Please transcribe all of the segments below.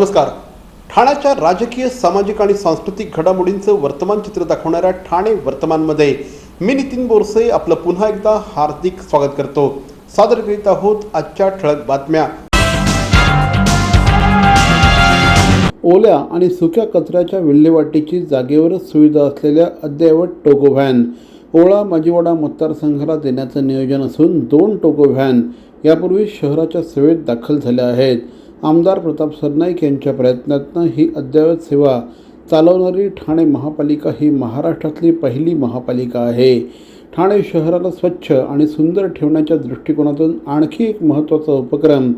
नमस्कार. ठाण्याच्या राजकीय सामाजिक आणि सांस्कृतिक घडामोडींचं वर्तमान चित्र दाखवणाऱ्या ठाणे वर्तमानमध्ये मी नितीन बोरसे आपलं पुन्हा एकदा हार्दिक स्वागत करतो. सादर करीत आहोत आजच्या ठळक बातम्या. ओल्या आणि सुक्या कचऱ्याच्या विल्हेवाटीची जागेवरच सुविधा असलेल्या अद्ययावत टोगो व्हॅन ओळा माजीवाडा मतदारसंघाला देण्याचं नियोजन असून दोन टोगो व्हॅन यापूर्वी शहराच्या सेवेत दाखल झाल्या आहेत. आमदार प्रताप सरनाईक यांच्या प्रयत्नातनं ही अद्ययावत सेवा चालवणारी ठाणे महापालिका ही महाराष्ट्रातली पहिली महापालिका आहे. ठाणे शहराला स्वच्छ आणि सुंदर ठेवण्याच्या दृष्टिकोनातून आणखी एक महत्त्वाचा उपक्रम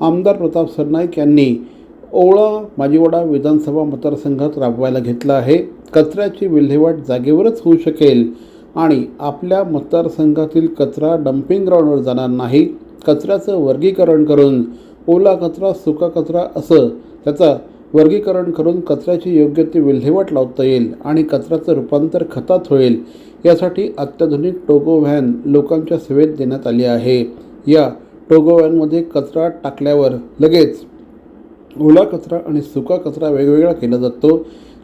आमदार प्रताप सरनाईक यांनी ओवळा माजीवाडा विधानसभा मतदारसंघात राबवायला घेतला आहे. कचऱ्याची विल्हेवाट जागेवरच होऊ शकेल आणि आपल्या मतदारसंघातील कचरा डम्पिंग ग्राउंडवर जाणार नाही. कचऱ्याचं वर्गीकरण करून ओला कचरा सुका कचरा असं त्याचा वर्गीकरण करून कचऱ्याची योग्य ती विल्हेवाट लावता येईल आणि कचऱ्याचं रूपांतर खतात होईल. यासाठी अत्याधुनिक टोगो व्हॅन लोकांच्या सेवेत देण्यात आली आहे. या टोगो व्हॅनमध्ये कचरा टाकल्यावर लगेच ओला कचरा आणि सुका कचरा वेगवेगळा केला जातो.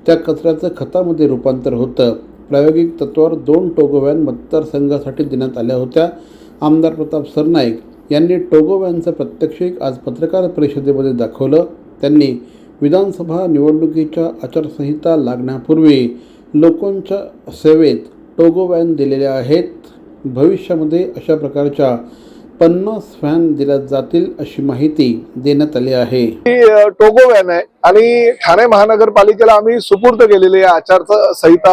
त्या कचऱ्याचं खतामध्ये रूपांतर होतं. प्रायोगिक तत्वावर दोन टोगो व्हॅन मतदारसंघासाठी देण्यात आल्या होत्या. आमदार प्रताप सरनाईक यांनी टोगो यांचं प्रात्यक्षिक आज पत्रकार परिषदेमध्ये दाखवलं. त्यांनी विधानसभा निवडणुकीच्या आचारसंहिता लागण्यापूर्वी लोकांच्या सेवेत टोगो दिलेल्या आहेत. भविष्यामध्ये अशा प्रकारच्या पन्नास फॅन दिल्या जातील अशी माहिती देण्यात आली आहे. ही टोगो व्हॅन आहे आणि ठाणे महानगरपालिकेला आम्ही सुपूर्द केलेली आहे. आचार संहिता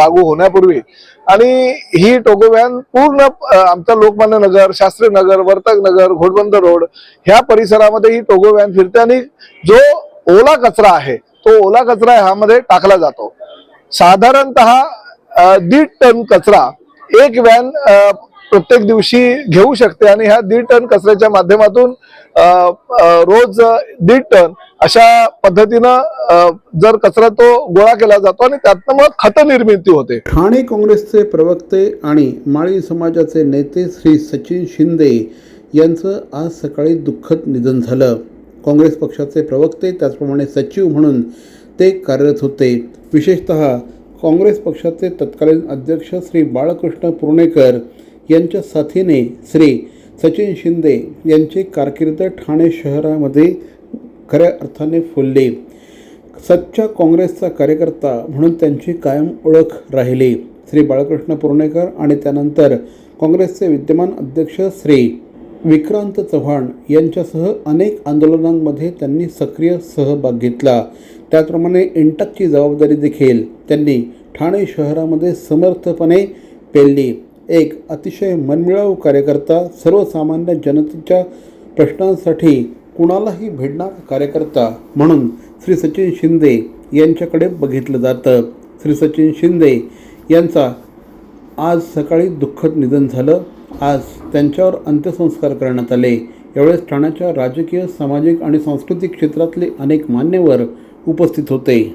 लागू होण्यापूर्वी. आणि ही टोगो व्हॅन पूर्ण आमच्या लोकमान्य नगर शास्त्री नगर वर्तक नगर घोडबंद रोड ह्या परिसरामध्ये ही टोगो व्हॅन फिरते आणि जो ओला कचरा आहे तो ओला कचरा ह्यामध्ये टाकला जातो. साधारणतः दीड टन कचरा एक व्हॅन प्रत्येक दिवशी घेऊ शकते आणि ह्या दीड टन कचऱ्याच्या माध्यमातून रोज दीड टन अशा पद्धतीनं जर कचरा तो गोळा केला जातो आणि त्यातनं मग खत निर्मिती होते. ठाणे काँग्रेसचे प्रवक्ते आणि माळी समाजाचे नेते श्री सचिन शिंदे यांचं आज सकाळी दुःखद निधन झालं. काँग्रेस पक्षाचे प्रवक्ते त्याचप्रमाणे सचिव म्हणून ते कार्यरत होते. विशेषतः काँग्रेस पक्षाचे तत्कालीन अध्यक्ष श्री बाळकृष्ण पुर्णेकर यांच्या साथीने श्री सचिन शिंदे यांची कारकीर्द ठाणे शहरामध्ये खऱ्या अर्थाने फुलली. सच्चा काँग्रेसचा कार्यकर्ता म्हणून त्यांची कायम ओळख राहिली. श्री बाळकृष्ण पुर्णेकर आणि त्यानंतर काँग्रेसचे विद्यमान अध्यक्ष श्री विक्रांत चव्हाण यांच्यासह अनेक आंदोलनांमध्ये त्यांनी सक्रिय सहभाग घेतला. त्याचप्रमाणे इंटकची जबाबदारी देखील त्यांनी ठाणे शहरामध्ये समर्थपणे पेलली. एक अतिशय मनमिळावू कार्यकर्ता सर्वसामान्य जनतेच्या प्रश्नांसाठी कुणालाही भिडणारा कार्यकर्ता म्हणून श्री सचिन शिंदे यांच्याकडे बघितलं जातं. श्री सचिन शिंदे यांचा आज सकाळी दुःखद निधन झालं. आज त्यांच्यावर अंत्यसंस्कार करण्यात आले. यावेळेस ठाण्याच्या राजकीय सामाजिक आणि सांस्कृतिक क्षेत्रातले अनेक मान्यवर उपस्थित होते.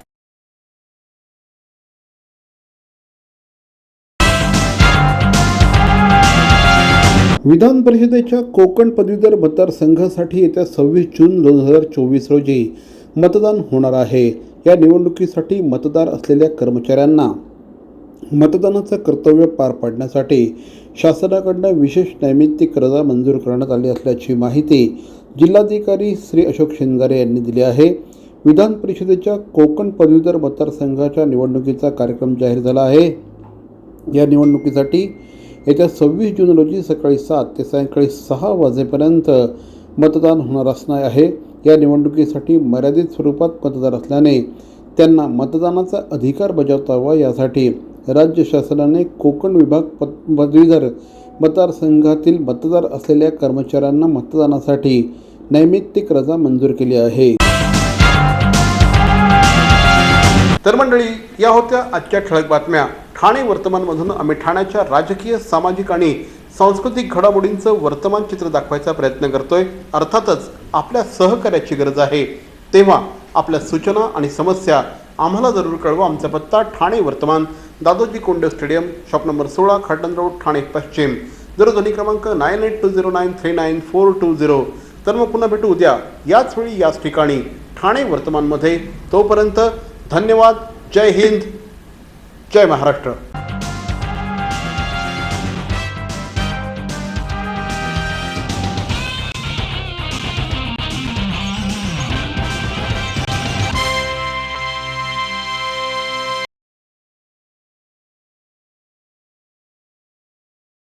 विधान परिषदेच्या कोकण पदवीधर मतदारसंघासाठी येत्या सव्वीस जून दोन हजार चोवीस रोजी मतदान होणार आहे. या निवडणुकीसाठी मतदार असलेल्या कर्मचाऱ्यांना मतदानाचं कर्तव्य पार पाडण्यासाठी शासनाकडनं विशेष नैमित्तिक रजा मंजूर करण्यात आली असल्याची माहिती जिल्हाधिकारी श्री अशोक शिंगारे यांनी दिली आहे. विधान परिषदेच्या कोकण पदवीधर मतदारसंघाच्या निवडणुकीचा कार्यक्रम जाहीर झाला आहे. या निवडणुकीसाठी येत्या सव्वीस जून रोजी सकाळी सात ते सायंकाळी सहा वाजेपर्यंत मतदान होणार असणार आहे. या निवडणुकीसाठी मर्यादित स्वरूपात मतदार असल्याने त्यांना मतदानाचा अधिकार बजावता यासाठी राज्य शासनाने कोकण विभाग पद पदवीधर मतदारसंघातील मतदार असलेल्या कर्मचाऱ्यांना मतदानासाठी नैमित्तिक रजा मंजूर केली आहे. तर मंडळी या होत्या आजच्या ठळक बातम्या. ठाणे वर्तमानमधून आम्ही ठाण्याच्या राजकीय सामाजिक आणि सांस्कृतिक घडामोडींचं वर्तमान चित्र दाखवायचा प्रयत्न करतोय. अर्थातच आपल्या सहकार्याची गरज आहे. तेव्हा आपल्या सूचना आणि समस्या आम्हाला जरूर कळवा. आमचा पत्ता ठाणे वर्तमान Dadoji Konde stadium shop number सोळा खाटन रोड ठाणे पश्चिम. दूरध्वनी क्रमांक nine eight two zero nine three nine four two zero. तर मग पुन्हा भेटू उद्या. याच वेळी याच ठिकाणी ठाणे वर्तमानमध्ये. तोपर्यंत धन्यवाद. जय हिंद. जय महाराष्ट्र.